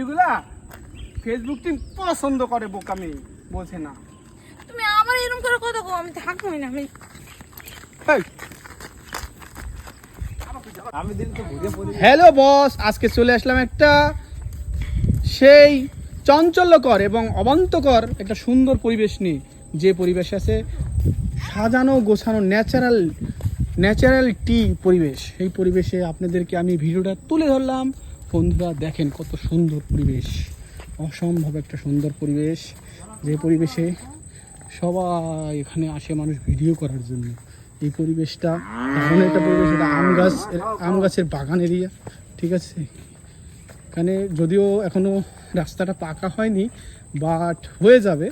এগুলা Facebook team পছন্দ করে বোকামি বোঝে না। তুমি আমার এরকম করে কথা কো আমি থাকবোই না আমি হেই, আমি দিন তো ঘুরে পড়ি। হ্যালো বস আজকে চলে আসলাম একটা সেই চঞ্চল্যকর এবং অবান্তকর একটা সুন্দর পরিবেশ নিয়ে। যে পরিবেশ আছে সাজানো গোছানো ন্যাচারাল ন্যাচারাল টি পরিবেশ। এই পরিবেশে আপনাদেরকে আমি ভিডিওটা তুলে ধরলাম। বন্ধুরা দেখেন কত সুন্দর পরিবেশ। অসম্ভব একটা সুন্দর পরিবেশ। যে পরিবেশে সবাই এখানে আসে মানুষ ভিডিও করার জন্য। এই পরিবেশটা এমন একটা পরিবেশ এটা আম গাছ, আম গাছের বাগান এরিয়া, ঠিক আছে? এখানে যদিও এখনও রাস্তাটা পাকা হয়নি বাট হয়ে যাবে।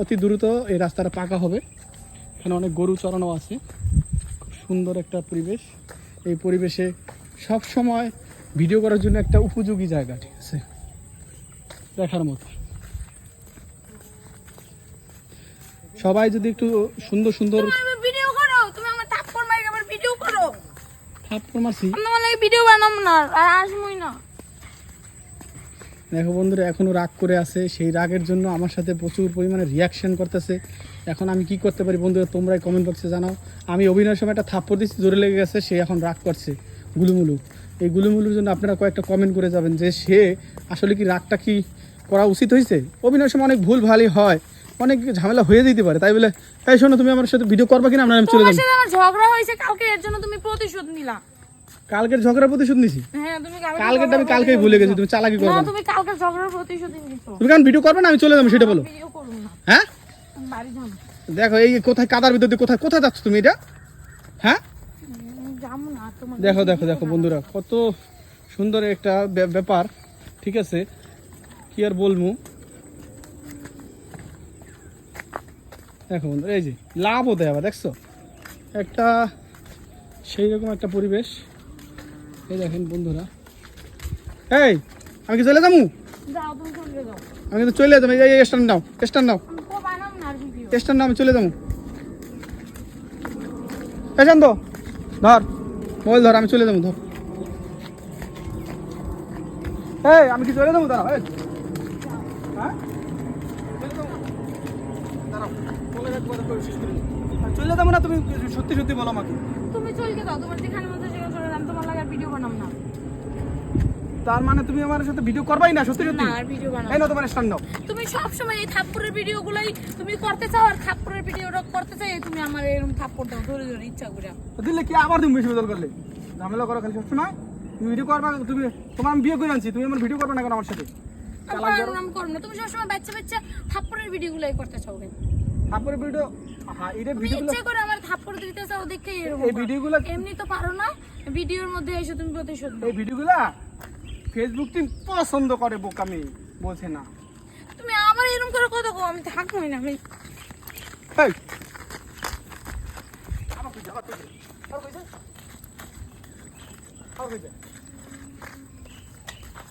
অতি দ্রুত এই রাস্তাটা পাকা হবে। এখানে অনেক গরু চড়ানো আছে। খুব সুন্দর একটা পরিবেশ। এই পরিবেশে সব সময় ভিডিও করার জন্য একটা উপযোগী জায়গা ঠিক আছে? দেখার মতো। সবাই যদি একটু সুন্দর সুন্দর ভিডিও করো তুমি আমার থাপ্পড় মারি আমার ভিডিও করো। থাপ্পড় মারছি। আমি আমার লাগে ভিডিও বানাবো না আর আসবোই না। দেখো বন্ধুরা এখনও রাগ করে আছে সেই রাগের জন্য আমার সাথে প্রচুর পরিমাণে রিয়াকশন করতেছে। এখন আমি কি করতে পারি বন্ধুরা তোমরাই কমেন্ট বক্সে জানাও। আমি অভিনয়ের সময় একটা থাপ্পড় দিচ্ছি জোরে লেগে গেছে সে এখন রাগ করছে। গুলুমুলু। এই গুলুমুলুর জন্য আপনারা কয়েকটা কমেন্ট করে যাবেন যে সে আসলে কি রাগটা কি করা উচিত হয়েছে? অভিনয়ের সময় অনেক ভুল ভালই হয়। অনেক ঝামেলা হয়ে যেতে পারে। তাই বলে তাই শোনো তুমি আমার সাথে ভিডিও করবা কিনা? আপনার আমি চলে যাব আমার ঝগড়া হয়েছে কালকে এর জন্য তুমি প্রতিশোধ নিলা। কালকের ঝগড়ার প্রতিশোধ নিছি? হ্যাঁ তুমি কালকে আমি কালকেই ভুলে গেছি। তুমি চালাকি করবে। না তুমি কালকে ঝগড়ার প্রতিশোধ নিছো। তুমি কেন ভিডিও করবে না? আমি চলে যাব সেটা বলো। ভিডিও করুন না। হ্যাঁ? বাড়ি যাব দেখো এই কোথায় কাদার ভিতর দিয়ে কোথায় কোথায় যাচ্ছ তুমি এটা? হ্যাঁ? দেখো দেখো দেখো বন্ধুরা কত সুন্দর একটা ব্যাপার ঠিক আছে? কি আর বলব? দেখো বন্ধুরা এই যে লাভ হতে আবার দেখছ? একটা সেই রকম একটা পরিবেশ। এই দেখেন বন্ধুরা। এই আমি কি চলে যাব? আমি কিন্তু চলে যাব এই স্ট্যান্ড নাও স্ট্যান্ড নাও। তো স্ট্যান্ড নাও আমি চলে যাব। এই তো ধর। মোবাইল ধর, আমি চলে যাব, ধর এই, আমি কি চলে যাব দাঁড়াও, এই। হ্যাঁ? চলে যাব? না, তুমি সত্যি সত্যি বলো আমাকে তুমি চলে যাও তোমার যেখানে মধ্যে সেখানে চলে যাও আমি তোমার লাগে আর ভিডিও বানাম না তার মানে তুমি আমার সাথে ভিডিও করবাই না সত্যি সত্যি না আর ভিডিও বানাবো এই না। তোমার স্ট্যান্ড নাও তুমি সব সময় এই থাপ্পড়ের ভিডিওগুলোই তুমি করতে চাও আর থাপ্পড়ের ভিডিওটা করতে চাই তুমি আমার এরকম থাপ্পড় দাও ধরে ধরে ইচ্ছা করে দিলে কি আবার তুমি বেশি বদল করলে ঝামেলা করো খালি সবসময় তুমি ভিডিও করবা তুমি তোমার আমি বিয়ে করে আনছি তুমি আমার ভিডিও করবে না কেন আমার সাথে আমি পারব না, তুমি সবসময় বাচ্চা বাচ্চা থাপ্পড়ের ভিডিওগুলোই করতে চাও কেন? তারপরে ভিডিও হ্যাঁ এটা ভিডিওগুলো ইচ্ছে করে আমার থাপ্পড় দিতে চাও দেখে এরকম এই। ভিডিওগুলো এমনি তো পারো না ভিডিওর মধ্যে এসে তুমি প্রতিশোধ। এই ভিডিওগুলা ফেসবুক টিম পছন্দ করে বোকামি বোঝে না। তুমি আমার এরকম করে কথা কো আমি থাকব না আমি হেই।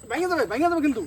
ভেঙে যাবে ভেঙে যাবে কিন্তু।